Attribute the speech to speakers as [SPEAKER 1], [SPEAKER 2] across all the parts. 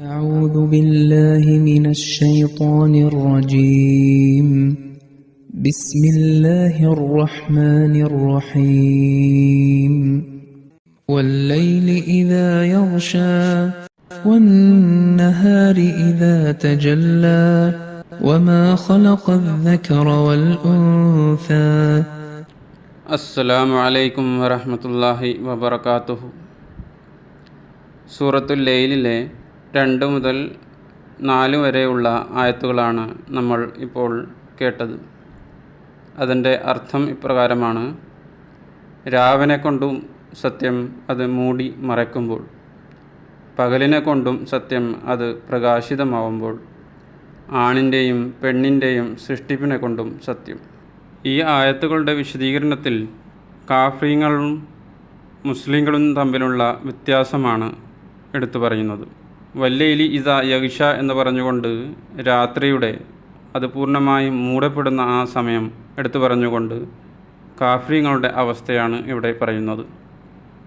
[SPEAKER 1] أعوذ بالله من الشيطان الرجيم بسم الله الرحمن الرحيم والليل إذا يغشى والنهار إذا تجلى وما خلق الذكر والأنثى
[SPEAKER 2] അസ്സലാമു അലൈക്കും വറഹമത്തല്ലാഹി വബർക്കാത്തുഹു സൂറത്തുൽ ലൈലിലെ രണ്ട് മുതൽ നാല് വരെയുള്ള ആയത്തുകളാണ് നമ്മൾ ഇപ്പോൾ കേട്ടത്. അതിന്റെ അർത്ഥം ഇപ്രകാരമാണ്. രാവിനെ കൊണ്ടും സത്യം അത് മൂടി മറയ്ക്കുമ്പോൾ പകലിനെ കൊണ്ടും സത്യം അത് പ്രകാശിതമാവുമ്പോൾ ആണിന്റെയും പെണ്ണിന്റെയും സൃഷ്ടിപ്പിനെ കൊണ്ടും സത്യം. ഈ ആയത്തുകളുടെ വിശദീകരണത്തിൽ കാഫ്രീങ്ങളും മുസ്ലിങ്ങളും തമ്മിലുള്ള വ്യത്യാസമാണ് എടുത്തു പറയുന്നത്. വല്ലയിലി ഇത യഹിഷ എന്ന് പറഞ്ഞുകൊണ്ട് രാത്രിയുടെ അത് പൂർണമായും മൂടപ്പെടുന്ന ആ സമയം എടുത്തു പറഞ്ഞുകൊണ്ട് കാഫ്രീങ്ങളുടെ അവസ്ഥയാണ് ഇവിടെ പറയുന്നത്.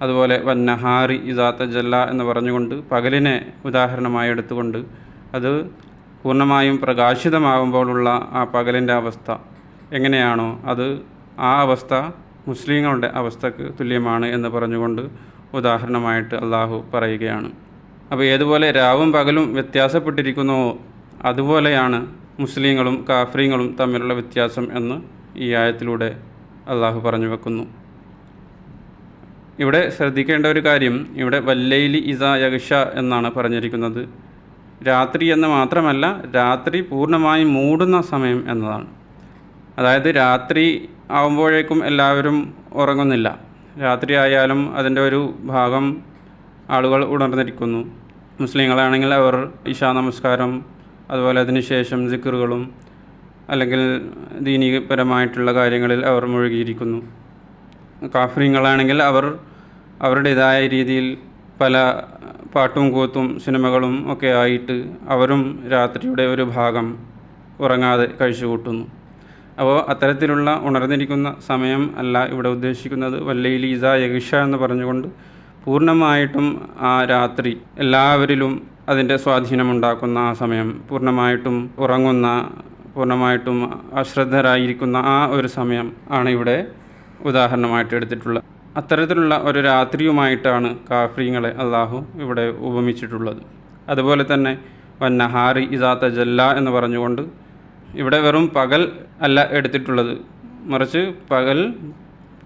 [SPEAKER 2] അതുപോലെ വന്നഹാറി ഇസാത്ത ജല്ല എന്ന് പറഞ്ഞുകൊണ്ട് പകലിനെ ഉദാഹരണമായി എടുത്തുകൊണ്ട് അത് പൂർണമായും പ്രകാശിതമാകുമ്പോഴുള്ള ആ പകലിന്റെ അവസ്ഥ എങ്ങനെയാണോ അത് ആ അവസ്ഥ മുസ്ലിങ്ങളുടെ അവസ്ഥക്ക് തുല്യമാണ് എന്ന് പറഞ്ഞുകൊണ്ട് ഉദാഹരണമായിട്ട് അള്ളാഹു പറയുകയാണ്. അപ്പോൾ ഏതുപോലെ രാവും പകലും വ്യത്യാസപ്പെട്ടിരിക്കുന്നുവോ അതുപോലെയാണ് മുസ്ലിങ്ങളും കാഫ്രീങ്ങളും തമ്മിലുള്ള വ്യത്യാസം എന്ന് ഈ ആയത്തിലൂടെ അള്ളാഹു പറഞ്ഞു വെക്കുന്നു. ഇവിടെ ശ്രദ്ധിക്കേണ്ട ഒരു കാര്യം ഇവിടെ വല്ലയിലി ഇസ യഗഷ എന്നാണ് പറഞ്ഞിരിക്കുന്നത്. രാത്രി എന്ന് മാത്രമല്ല രാത്രി പൂർണമായും മൂടുന്ന സമയം എന്നതാണ്. അതായത് രാത്രി ആവുമ്പോഴേക്കും എല്ലാവരും ഉറങ്ങുന്നില്ല. രാത്രി ആയാലും അതിന്റെ ഒരു ഭാഗം ആളുകൾ ഉണർന്നിരിക്കുന്നു. മുസ്ലിങ്ങളാണെങ്കിൽ അവർ ഇഷാ നമസ്കാരം അതുപോലെ അതിനുശേഷം ജിക്കറുകളും അല്ലെങ്കിൽ ദീനീപരമായിട്ടുള്ള കാര്യങ്ങളിൽ അവർ മുഴുകിയിരിക്കുന്നു. കാഫ്രീങ്ങളാണെങ്കിൽ അവർ അവരുടേതായ രീതിയിൽ പല പാട്ടും കൂത്തും സിനിമകളും ഒക്കെ ആയിട്ട് അവരും രാത്രിയുടെ ഒരു ഭാഗം ഉറങ്ങാതെ കഴിച്ചു കൂട്ടുന്നു അപ്പോൾ അത്തരത്തിലുള്ള ഉണർന്നിരിക്കുന്ന സമയം അല്ല ഇവിടെ ഉദ്ദേശിക്കുന്നത്. വല്ലയിൽ ഈസ യഗിഷ എന്ന് പറഞ്ഞുകൊണ്ട് പൂർണമായിട്ടും ആ രാത്രി എല്ലാവരിലും അതിന്റെ സ്വാധീനമുണ്ടാക്കുന്ന ആ സമയം പൂർണമായിട്ടും ഉറങ്ങുന്ന പൂർണമായിട്ടും അശ്രദ്ധരായിരിക്കുന്ന ആ ഒരു സമയം ആണ് ഇവിടെ ഉദാഹരണമായിട്ട് എടുത്തിട്ടുള്ളത്. അത്തരത്തിലുള്ള ഒരു രാത്രിയുമായിട്ടാണ് കാഫ്രീങ്ങളെ അള്ളാഹു ഇവിടെ ഉപമിച്ചിട്ടുള്ളത്. അതുപോലെ തന്നെ വന്നഹാറി ഇസാത്ത ജല്ല എന്ന് പറഞ്ഞുകൊണ്ട് ഇവിടെ വെറും പകൽ അല്ല എടുത്തിട്ടുള്ളത്. മറിച്ച് പകൽ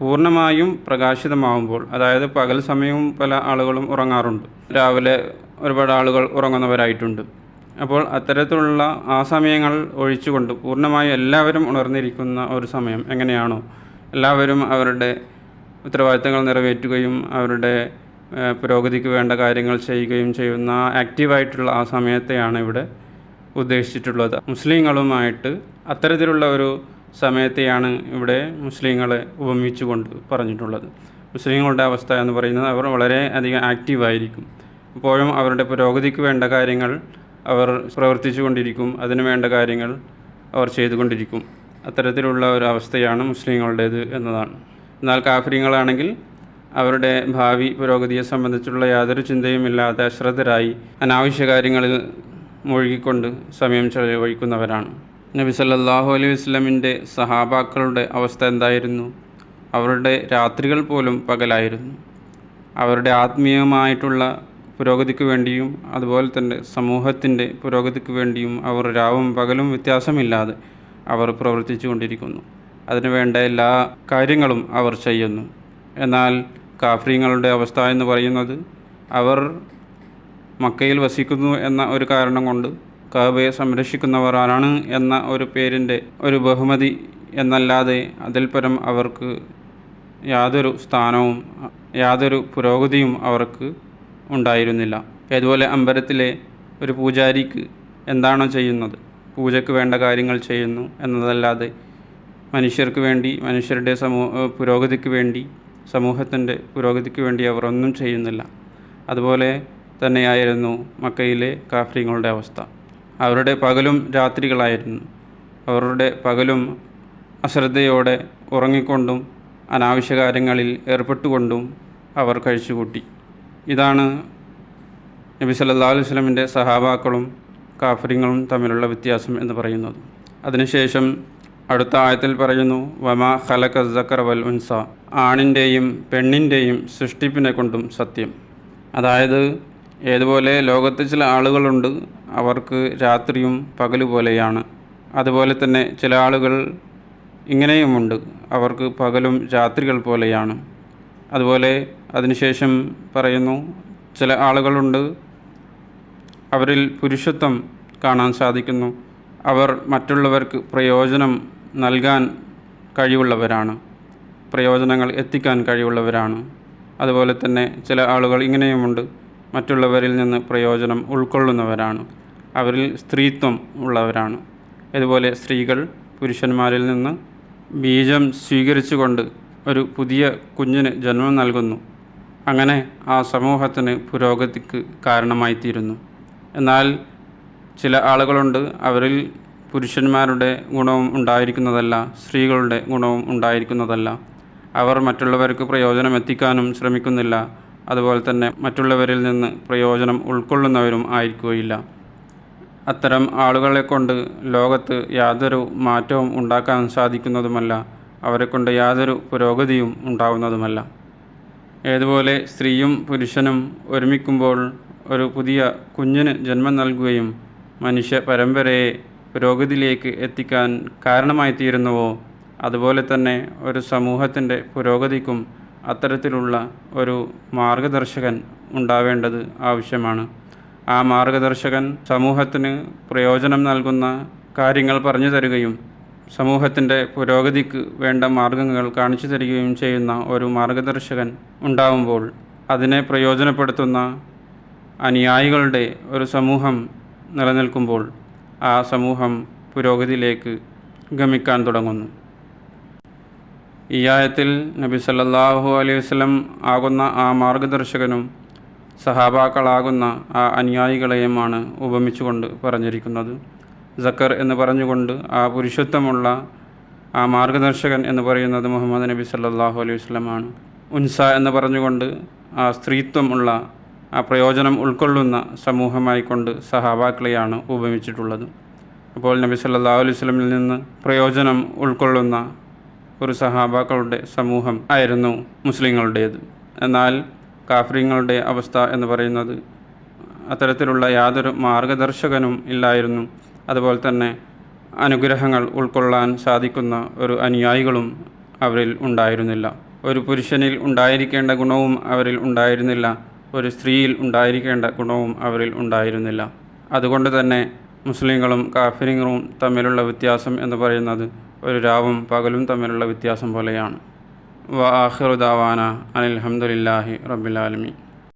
[SPEAKER 2] പൂർണമായും പ്രകാശിതമാവുമ്പോൾ അതായത് പകൽ സമയവും പല ആളുകളും ഉറങ്ങാറുണ്ട്. രാവിലെ ഒരുപാട് ആളുകൾ ഉറങ്ങുന്നവരായിട്ടുണ്ട്. അപ്പോൾ അത്തരത്തിലുള്ള ആ സമയങ്ങൾ ഒഴിച്ചുകൊണ്ട് പൂർണമായും എല്ലാവരും ഉണർന്നിരിക്കുന്ന ഒരു സമയം എങ്ങനെയാണോ എല്ലാവരും അവരുടെ ഉത്തരവാദിത്തങ്ങൾ നിറവേറ്റുകയും അവരുടെ പുരോഗതിക്ക് വേണ്ട കാര്യങ്ങൾ ചെയ്യുകയും ചെയ്യുന്ന ആക്റ്റീവായിട്ടുള്ള ആ സമയത്തെയാണ് ഇവിടെ ഉദ്ദേശിച്ചിട്ടുള്ളത്. മുസ്ലിങ്ങളുമായിട്ട് അത്തരത്തിലുള്ള ഒരു സമയത്തെയാണ് ഇവിടെ മുസ്ലിങ്ങളെ ഉപമിച്ചുകൊണ്ട് പറഞ്ഞിട്ടുള്ളത്. മുസ്ലിങ്ങളുടെ അവസ്ഥ എന്ന് പറയുന്നത് അവർ വളരെ അധികം ആക്റ്റീവായിരിക്കും എപ്പോഴും അവരുടെ പുരോഗതിക്ക് വേണ്ട കാര്യങ്ങൾ അവർ പ്രവർത്തിച്ചു കൊണ്ടിരിക്കും അതിനു വേണ്ട കാര്യങ്ങൾ അവർ ചെയ്തുകൊണ്ടിരിക്കും. അത്തരത്തിലുള്ള ഒരു അവസ്ഥയാണ് മുസ്ലിങ്ങളുടേത് എന്നതാണ്. എന്നാൽ കാഫര്യങ്ങളാണെങ്കിൽ അവരുടെ ഭാവി പുരോഗതിയെ സംബന്ധിച്ചുള്ള യാതൊരു ചിന്തയുമില്ലാതെ അശ്രദ്ധരായി അനാവശ്യ കാര്യങ്ങളിൽ മുഴുകിക്കൊണ്ട് സമയം ചെലവഴിക്കുന്നവരാണ്. നബി സല്ലാഹു അലൈഹി വസ്ലമിന്റെ സഹാബാക്കളുടെ അവസ്ഥ എന്തായിരുന്നു? അവരുടെ രാത്രികൾ പോലും പകലായിരുന്നു. അവരുടെ ആത്മീയമായിട്ടുള്ള പുരോഗതിക്ക് വേണ്ടിയും അതുപോലെ തന്നെ സമൂഹത്തിന്റെ പുരോഗതിക്ക് വേണ്ടിയും അവർ രാവും പകലും വ്യത്യാസമില്ലാതെ അവർ പ്രവർത്തിച്ചു കൊണ്ടിരിക്കുന്നു അതിനുവേണ്ട എല്ലാ കാര്യങ്ങളും അവർ ചെയ്യുന്നു. എന്നാൽ കാഫ്രീങ്ങളുടെ അവസ്ഥ എന്ന് പറയുന്നത് അവർ മക്കയിൽ വസിക്കുന്നു എന്ന ഒരു കാരണം കൊണ്ട് കാബയെ സംരക്ഷിക്കുന്നവരാണ് എന്ന ഒരു പേരിന്റെ ഒരു ബഹുമതി എന്നല്ലാതെ അതിൽപരം അവർക്ക് യാതൊരു സ്ഥാനവും യാതൊരു പുരോഗതിയും അവർക്ക് ഉണ്ടായിരുന്നില്ല. അതുപോലെ അമ്പലത്തിലെ ഒരു പൂജാരിക്ക് എന്താണോ ചെയ്യുന്നത് പൂജയ്ക്ക് വേണ്ട കാര്യങ്ങൾ ചെയ്യുന്നു എന്നതല്ലാതെ മനുഷ്യർക്ക് വേണ്ടി മനുഷ്യരുടെ സമൂഹ പുരോഗതിക്ക് വേണ്ടി സമൂഹത്തിന്റെ പുരോഗതിക്ക് വേണ്ടി അവർ ഒന്നും ചെയ്യുന്നില്ല. അതുപോലെ തന്നെയായിരുന്നു മക്കയിലെ കാഫ്രീങ്ങളുടെ അവസ്ഥ. അവരുടെ പകലും രാത്രികളായിരുന്നു. അവരുടെ പകലും അശ്രദ്ധയോടെ ഉറങ്ങിക്കൊണ്ടും അനാവശ്യ കാര്യങ്ങളിൽ ഏർപ്പെട്ടുകൊണ്ടും അവർ കഴിച്ചുകൂട്ടി. ഇതാണ് നബി സല്ലല്ലാഹു അലൈഹി വസല്ലമിന്റെ സഹാബാക്കളും കാഫര്യങ്ങളും തമ്മിലുള്ള വ്യത്യാസം എന്ന് പറയുന്നത്. അതിനുശേഷം അടുത്ത ആയത്തിൽ പറയുന്നു വമാ ഖലക സക്കർ വൽ ഉൻസ ആണിന്റെയും പെണ്ണിന്റെയും സൃഷ്ടിപ്പിനെ കൊണ്ടും സത്യം. അതായത് ഏതുപോലെ ലോകത്ത് ചില ആളുകളുണ്ട് അവർക്ക് രാത്രിയും പകലുപോലെയാണ് അതുപോലെ തന്നെ ചില ആളുകൾ ഇങ്ങനെയുമുണ്ട്. അവർക്ക് പകലും രാത്രികൾ പോലെയാണ്. അതുപോലെ അതിനുശേഷം പറയുന്നു ചില ആളുകളുണ്ട് അവരിൽ പുരുഷത്വം കാണാൻ സാധിക്കുന്നു. അവർ മറ്റുള്ളവർക്ക് പ്രയോജനം നൽകാൻ കഴിവുള്ളവരാണ്. പ്രയോജനങ്ങൾ എത്തിക്കാൻ കഴിവുള്ളവരാണ്. അതുപോലെ തന്നെ ചില ആളുകൾ ഇങ്ങനെയുമുണ്ട്. മറ്റുള്ളവരിൽ നിന്ന് പ്രയോജനം ഉൾക്കൊള്ളുന്നവരാണ്. അവരിൽ സ്ത്രീത്വം ഉള്ളവരാണ്. അതുപോലെ സ്ത്രീകൾ പുരുഷന്മാരിൽ നിന്ന് ബീജം സ്വീകരിച്ചുകൊണ്ട് ഒരു പുതിയ കുഞ്ഞിന് ജന്മം നൽകുന്നു. അങ്ങനെ ആ സമൂഹത്തിന് പുരോഗതിക്ക് കാരണമായിത്തീരുന്നു. എന്നാൽ ചില ആളുകളുണ്ട് അവരിൽ പുരുഷന്മാരുടെ ഗുണവും ഉണ്ടായിരിക്കുന്നതല്ല സ്ത്രീകളുടെ ഗുണവും ഉണ്ടായിരിക്കുന്നതല്ല. അവർ മറ്റുള്ളവർക്ക് പ്രയോജനം എത്തിക്കാനും ശ്രമിക്കുന്നില്ല. അതുപോലെ തന്നെ മറ്റുള്ളവരിൽ നിന്ന് പ്രയോജനം ഉൾക്കൊള്ളുന്നവരും ആയിരിക്കുകയില്ല. അത്തരം ആളുകളെ കൊണ്ട് ലോകത്ത് യാതൊരു മാറ്റവും ഉണ്ടാക്കാൻ സാധിക്കുന്നതുമല്ല അവരെ കൊണ്ട് യാതൊരു പുരോഗതിയും ഉണ്ടാവുന്നതുമല്ല. ഏതുപോലെ സ്ത്രീയും പുരുഷനും ഒരുമിക്കുമ്പോൾ ഒരു പുതിയ കുഞ്ഞിന് ജന്മം നൽകുകയും മനുഷ്യ പരമ്പരയെ പുരോഗതിയിലേക്ക് എത്തിക്കാൻ കാരണമായി തീരുന്നുവോ അതുപോലെ തന്നെ ഒരു സമൂഹത്തിന്റെ പുരോഗതിക്കും അത്തരത്തിലുള്ള ഒരു മാർഗദർശകൻ ഉണ്ടാവേണ്ടത് ആവശ്യമാണ്. ആ മാർഗദർശകൻ സമൂഹത്തിന് പ്രയോജനം നൽകുന്ന കാര്യങ്ങൾ പറഞ്ഞു തരികയും സമൂഹത്തിന്റെ പുരോഗതിക്ക് വേണ്ട മാർഗങ്ങൾ കാണിച്ചു തരികയും ചെയ്യുന്ന ഒരു മാർഗദർശകൻ ഉണ്ടാവുമ്പോൾ അതിനെ പ്രയോജനപ്പെടുത്തുന്ന അനുയായികളുടെ ഒരു സമൂഹം നിലനിൽക്കുമ്പോൾ ആ സമൂഹം പുരോഗതിയിലേക്ക് ഗമിക്കാൻ തുടങ്ങുന്നു. ഈ ആയത്തിൽ നബി സല്ലാഹു അലൈഹി വസ്ലം ആകുന്ന ആ മാർഗദർശകനും സഹാബാക്കളാകുന്ന ആ അനുയായികളെയുമാണ് ഉപമിച്ചുകൊണ്ട് പറഞ്ഞിരിക്കുന്നത്. സക്കർ എന്ന് പറഞ്ഞുകൊണ്ട് ആ പുരുഷത്വമുള്ള ആ മാർഗദർശകൻ എന്ന് പറയുന്നത് മുഹമ്മദ് നബി സല്ലാഹു അലൈഹി വസ്ലമാണ് ഉൻസ എന്ന് പറഞ്ഞുകൊണ്ട് ആ സ്ത്രീത്വമുള്ള ആ പ്രയോജനം ഉൾക്കൊള്ളുന്ന സമൂഹമായിക്കൊണ്ട് സഹാബാക്കളെയാണ് ഉപമിച്ചിട്ടുള്ളത്. അപ്പോൾ നബി സല്ലല്ലാഹു അലൈഹി വസ്ലമിൽ നിന്ന് പ്രയോജനം ഉൾക്കൊള്ളുന്ന ഒരു സഹാബാക്കളുടെ സമൂഹം ആയിരുന്നു മുസ്ലിങ്ങളുടേത്. എന്നാൽ കാഫ്രിങ്ങളുടെ അവസ്ഥ എന്ന് പറയുന്നത് അത്തരത്തിലുള്ള യാതൊരു മാർഗദർശകനും ഇല്ലായിരുന്നു. അതുപോലെ തന്നെ അനുഗ്രഹങ്ങൾ ഉൾക്കൊള്ളാൻ സാധിക്കുന്ന ഒരു അനുയായികളും അവരിൽ ഉണ്ടായിരുന്നില്ല. ഒരു പുരുഷനിൽ ഉണ്ടായിരിക്കേണ്ട ഗുണവും അവരിൽ ഉണ്ടായിരുന്നില്ല. ഒരു സ്ത്രീയിൽ ഉണ്ടായിരിക്കേണ്ട ഗുണവും അവരിൽ ഉണ്ടായിരുന്നില്ല. അതുകൊണ്ട് തന്നെ മുസ്ലിങ്ങളും കാഫിരിങ്ങളും തമ്മിലുള്ള വ്യത്യാസം എന്ന് പറയുന്നത് ഒരു രാവും പകലും തമ്മിലുള്ള വ്യത്യാസം പോലെയാണ്. വ ആഖിറു ദാവാന അനിൽ ഹംദുലില്ലാഹി റബ്ബിൽ ആലമീൻ.